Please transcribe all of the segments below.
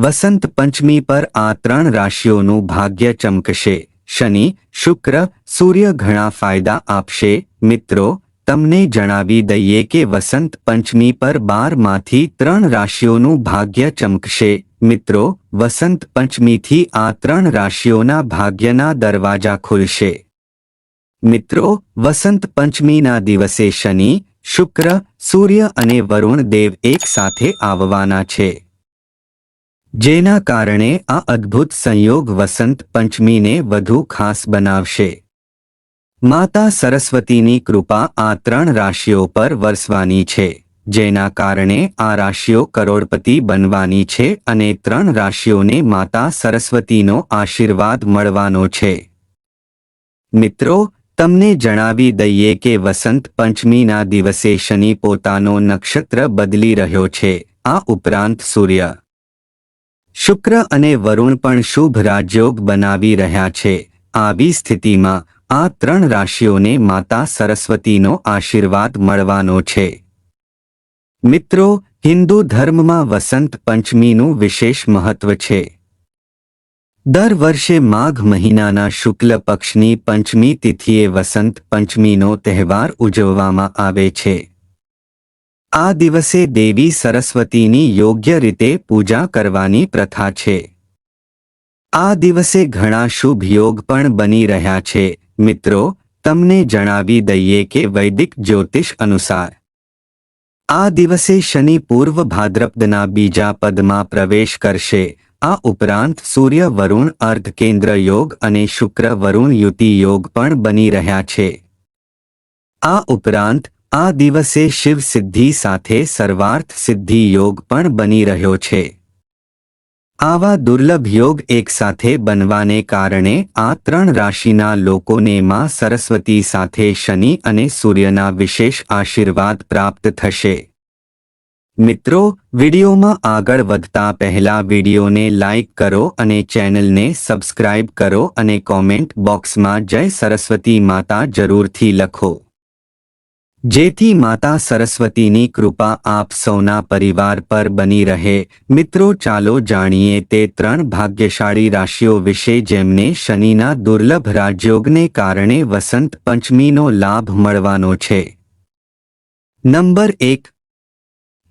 વસંત પંચમી પર આ ત્રણ રાશિઓનું ભાગ્ય ચમકશે. શનિ, શુક્ર, સૂર્ય ઘણા ફાયદા આપશે. મિત્રો, તમને જણાવી દઈએ કે વસંત પંચમી પર બારમાંથી ત્રણ રાશિઓનું ભાગ્ય ચમકશે. મિત્રો, વસંત પંચમીથી આ ત્રણ રાશિઓના ભાગ્યના દરવાજા ખુલશે. મિત્રો, વસંત પંચમીના દિવસે શનિ, શુક્ર, સૂર્ય અને વરુણ દેવ એક સાથે આવવાના છે. જેના કારણે આ અદ્ભુત સંયોગ વસંત પંચમીને વધુ ખાસ બનાવશે. માતા સરસ્વતીની કૃપા આ ત્રણ રાશિઓ પર વરસવાની છે, જેના કારણે આ રાશિઓ કરોડપતિ બનવાની છે અને ત્રણ રાશિઓને માતા સરસ્વતીનો આશીર્વાદ મળવાનો છે. મિત્રો, તમને જણાવી દઈએ કે વસંત પંચમીના દિવસે શનિ પોતાનો નક્ષત્ર બદલી રહ્યો છે, આ ઉપરાંત સૂર્ય. શુક્ર અને વરુણ પણ શુભ રાજયોગ બનાવી રહ્યા છે. આવી સ્થિતિમાં આ ત્રણ રાશિઓને માતા સરસ્વતીનો આશીર્વાદ મળવાનો છે. મિત્રો, હિન્દુ ધર્મમાં વસંત પંચમીનું વિશેષ મહત્વ છે. દર વર્ષે માઘ મહિનાના શુક્લ પક્ષની પંચમી તિથિએ વસંત પંચમીનો તહેવાર ઉજવવામાં આવે છે. આ દિવસે દેવી સરસ્વતીની યોગ્ય રીતે પૂજા કરવાની પ્રથા છે. આ દિવસે ઘણા શુભ યોગ પણ બની રહ્યા છે. મિત્રો, તમને જણાવી દઈએ કે વૈદિક જ્યોતિષ અનુસાર, આ દિવસે શનિ પૂર્વ ભાદ્રપદના બીજા પદમાં પ્રવેશ કરશે. આ ઉપરાંત સૂર્ય વરુણ અર્ધ કેન્દ્ર યોગ અને શુક્ર વરુણ યુતિ યોગ પણ બની રહ્યા છે. આ ઉપરાંત આ દિવસે શિવ સિદ્ધિ સાથે સર્વાર્થ સિદ્ધિ યોગ પણ બની રહ્યો છે. આવા દુર્લભ યોગ એકસાથે બનવાને કારણે આ ત્રણ રાશિના લોકોને માં સરસ્વતી સાથે શનિ અને સૂર્યના વિશેષ આશીર્વાદ પ્રાપ્ત થશે. મિત્રો, વિડીયોમાં આગળ વધતા પહેલા વિડીયોને લાઇક કરો અને ચેનલને સબસ્ક્રાઇબ કરો અને કોમેન્ટ બોક્સમાં જય સરસ્વતી માતા જરૂરથી લખો. જેથી માતા સરસ્વતીની કૃપા આપ સૌના પરિવાર પર બની રહે. મિત્રો, ચાલો જાણીએ તે ત્રણ ભાગ્યશાળી રાશિઓ વિશે જેમને શનિના દુર્લભ રાજયોગને કારણે વસંત પંચમીનો લાભ મળવાનો છે. નંબર એક.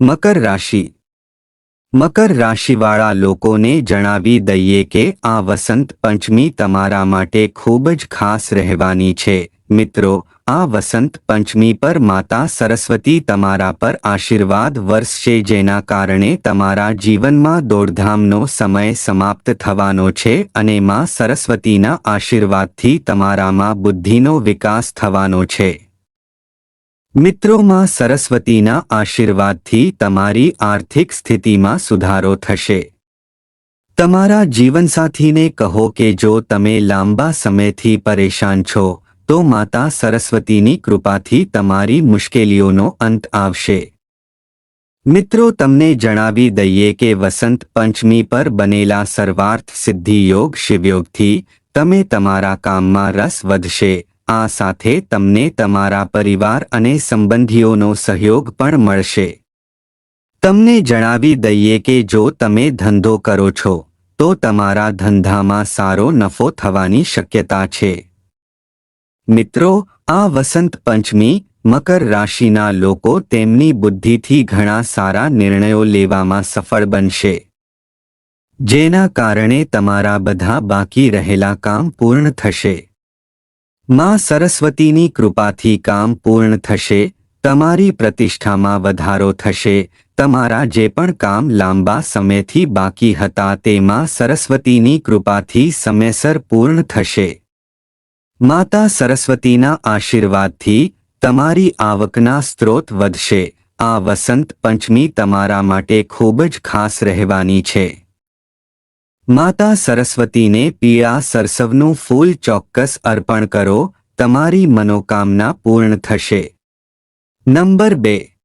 મકર રાશિ. મકર રાશિવાળા લોકોને જણાવી દઈએ કે આ વસંત પંચમી તમારા માટે ખૂબ જ ખાસ રહેવાની છે. મિત્રો, આ વસંત પંચમી પર માતા સરસ્વતી તમારા પર આશીર્વાદ વર્ષશે જેના કારણે તમારા જીવનમાં દોડધામનો સમય સમાપ્ત થવાનો છે અને માં સરસ્વતીના આશીર્વાદથી તમારામાં બુદ્ધિનો વિકાસ થવાનો છે. મિત્રોમાં સરસ્વતીના આશીર્વાદથી તમારી આર્થિક સ્થિતિમાં સુધારો થશે. તમારા જીવનસાથીને કહો કે જો તમે લાંબા સમયથી પરેશાન છો તો માતા સરસ્વતીની કૃપાથી તમારી મુશ્કેલીઓનો અંત આવશે. મિત્રો, તમને જણાવી દઈએ કે વસંત પંચમી પર બનેલા સર્વાર્થ સિદ્ધિ યોગ શિવયોગથી તમે તમારા કામમાં રસ વધશે. આ સાથે તમને તમારા પરિવાર અને સંબંધીઓનો સહયોગ પણ મળશે. તમને જણાવી દઈએ કે જો તમે ધંધો કરો છો, તો તમારા ધંધામાં સારો નફો થવાની શક્યતા છે. મિત્રો, આ વસંત પંચમી મકર રાશિના લોકો તેમની બુદ્ધિથી ઘણા સારા નિર્ણયો લેવામાં સફળ બનશે. જેના કારણે તમારા બધા બાકી રહેલા કામ પૂર્ણ થશે. માં સરસ્વતીની કૃપાથી કામ પૂર્ણ થશે, તમારી પ્રતિષ્ઠામાં વધારો થશે, તમારા જે પણ કામ લાંબા સમયથી બાકી હતા તેમાં સરસ્વતીની કૃપાથી સમયસર પૂર્ણ થશે. માતા સરસ્વતીના આશીર્વાદથી તમારી આવકના સ્ત્રોત વધશે. આ વસંત પંચમી તમારા માટે ખૂબ જ ખાસ રહેવાની છે. માતા સરસ્વતીને પીળા સરસવનું ફૂલ ચોક્કસ અર્પણ કરો. તમારી મનોકામના પૂર્ણ થશે. નંબર બે.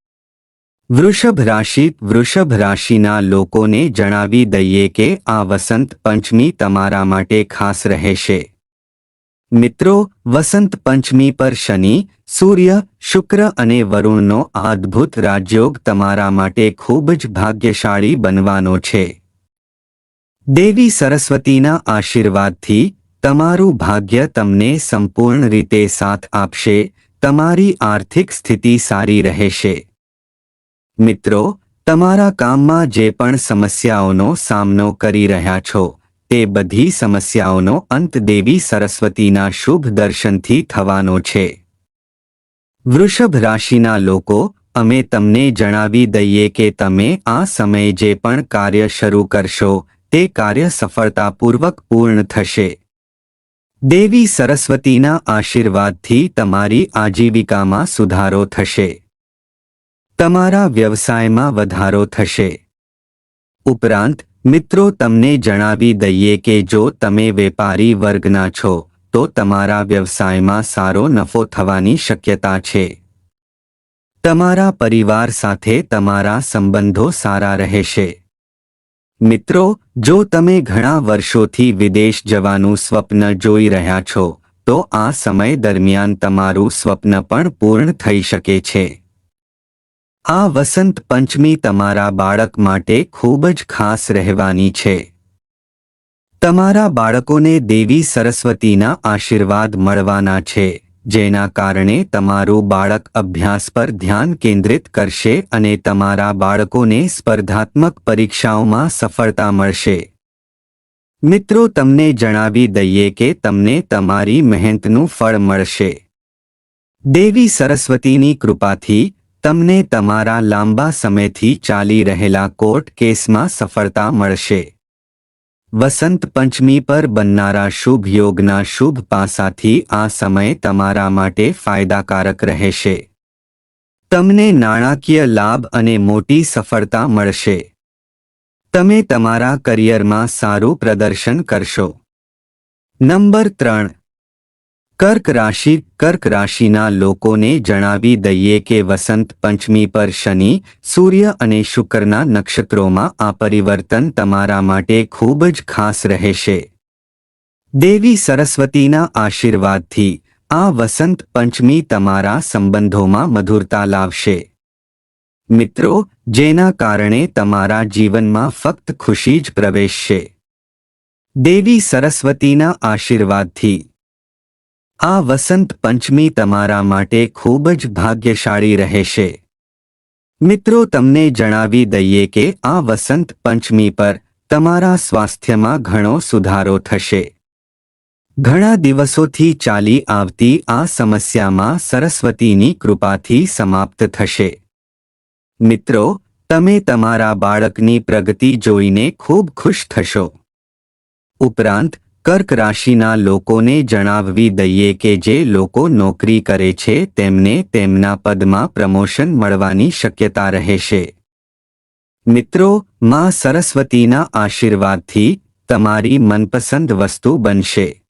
વૃષભ રાશિ. વૃષભ રાશિના લોકોને જણાવી દઈએ કે આ વસંત પંચમી તમારા માટે ખાસ રહેશે. મિત્રો, વસંત પંચમી પર શનિ, સૂર્ય, શુક્ર અને વરુણનો અદ્ભુત રાજયોગ તમારા માટે ખૂબ જ ભાગ્યશાળી બનવાનો છે. દેવી સરસ્વતીના આશીર્વાદથી તમારું ભાગ્ય તમને સંપૂર્ણ રીતે સાથ આપશે, તમારી આર્થિક સ્થિતિ સારી રહેશે. મિત્રો, તમારા કામમાં જે પણ સમસ્યાઓનો સામનો કરી રહ્યા છો તે બધી સમસ્યાઓનો અંત દેવી સરસ્વતીના શુભ દર્શનથી થવાનો છે. વૃષભ રાશિના લોકો, અમે તમને જણાવી દઈએ કે તમે આ સમયે જે પણ કાર્ય શરૂ કરશો, તે કાર્ય સફળતાપૂર્વક પૂર્ણ થશે. દેવી સરસ્વતીના આશીર્વાદથી તમારી આજીવિકામાં સુધારો થશે. તમારા વ્યવસાયમાં વધારો થશે. ઉપરાંત મિત્રો, તમને જણાવી દઈએ કે જો તમે વેપારી વર્ગના છો, તો તમારા વ્યવસાયમાં સારો નફો થવાની શક્યતા છે. તમારા પરિવાર સાથે તમારા સંબંધો સારા રહેશે. મિત્રો, જો તમે ઘણા વર્ષોથી વિદેશ જવાનું સ્વપ્ન જોઈ રહ્યા છો, તો આ સમય દરમિયાન તમારું સ્વપ્ન પણ પૂર્ણ થઈ શકે છે. આ વસંત પંચમી તમારા બાળક માટે ખૂબ જ ખાસ રહેવાની છે. તમારા બાળકોને દેવી સરસ્વતીના આશીર્વાદ મળવાના છે, જેના કારણે તમારું બાળક અભ્યાસ પર ધ્યાન કેન્દ્રિત કરશે અને તમારા બાળકોને સ્પર્ધાત્મક પરીક્ષાઓમાં સફળતા મળશે. મિત્રો, તમને જણાવી દઈએ કે તમને તમારી મહેનતનું ફળ મળશે. દેવી સરસ્વતીની કૃપાથી તમને તમારા લાંબા સમયથી ચાલી રહેલા કોર્ટ કેસમાં સફળતા મળશે. વસંત પંચમી પર બનનારા શુભ યોગના શુભ પાસાથી આ સમય તમારા માટે ફાયદાકારક રહેશે. તમને નાણાકીય લાભ અને મોટી સફળતા મળશે. તમે તમારા કરિયરમાં સારું પ્રદર્શન કરશો. નંબર ત્રણ. કર્ક રાશિ, કર્ક રાશિના લોકોને જણાવી દઈએ કે વસંત પંચમી પર શનિ, સૂર્ય અને શુક્રના નક્ષત્રોમાં આ પરિવર્તન તમારા માટે ખૂબ જ ખાસ રહેશે. દેવી સરસ્વતીના આશીર્વાદથી આ વસંત પંચમી તમારા સંબંધોમાં મધુરતા લાવશે. મિત્રો, જેના કારણે તમારા જીવનમાં ફક્ત ખુશી જ પ્રવેશશે. દેવી સરસ્વતીના આશીર્વાદથી આ વસંત પંચમી તમારા માટે ખૂબ જ ભાગ્યશાળી રહેશે. મિત્રો તમને જણાવી દઈએ કે આ વસંત પંચમી પર તમારા સ્વાસ્થ્યમાં ઘણો સુધારો થશે. ઘણા દિવસોથી ચાલી આવતી આ સમસ્યામાં સરસ્વતીની કૃપાથી સમાપ્ત થશે. મિત્રો, તમે તમારા બાળકની પ્રગતિ જોઈને ખૂબ ખુશ થશો. ઉપરાંત કર્ક રાશિના લોકોને જણાવવી દઈએ કે જે લોકો નોકરી કરે છે, તેમને તેમના પદમાં પ્રમોશન મળવાની શક્યતા રહેશે. મિત્રો, માં સરસ્વતીના આશીર્વાદથી તમારી મનપસંદ વસ્તુ બનશે.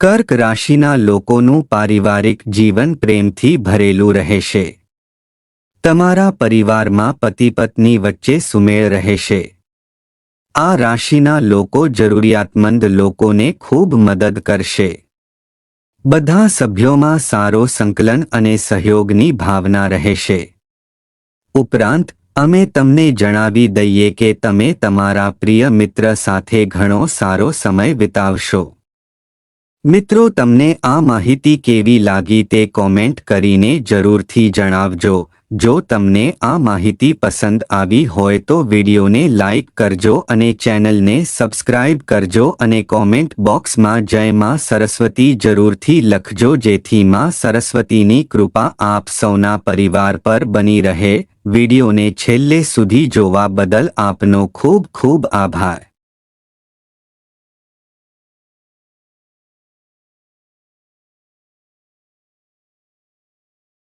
કર્ક રાશિના લોકોનું પારિવારિક જીવન પ્રેમથી ભરેલું રહેશે. તમારા પરિવારમાં પતિ પત્ની વચ્ચે સુમેળ રહેશે. આ રાશિના લોકો જરૂરિયાતમંદ લોકોને ખૂબ મદદ કરશે. બધા સભ્યોમાં સારો સંકલન અને સહયોગની ભાવના રહેશે. ઉપરાંત, અમે તમને જણાવી દઈએ કે તમે તમારા પ્રિય મિત્ર સાથે ઘણો સારો સમય વિતાવશો. મિત્રો, તમને આ માહિતી કેવી લાગી તે કોમેન્ટ કરીને જરૂરથી જણાવજો. જો તમને આ માહિતી પસંદ આવી હોય તો વિડીયોને લાઇક કરજો અને ચેનલને સબસ્ક્રાઇબ કરજો અને કોમેન્ટ બોક્સમાં જય માં સરસ્વતી જરૂરથી લખજો જેથી માં સરસ્વતીની કૃપા આપ સૌના પરિવાર પર બની રહે. વિડીયોને છેલ્લે સુધી જોવા બદલ આપનો ખૂબ ખૂબ આભાર.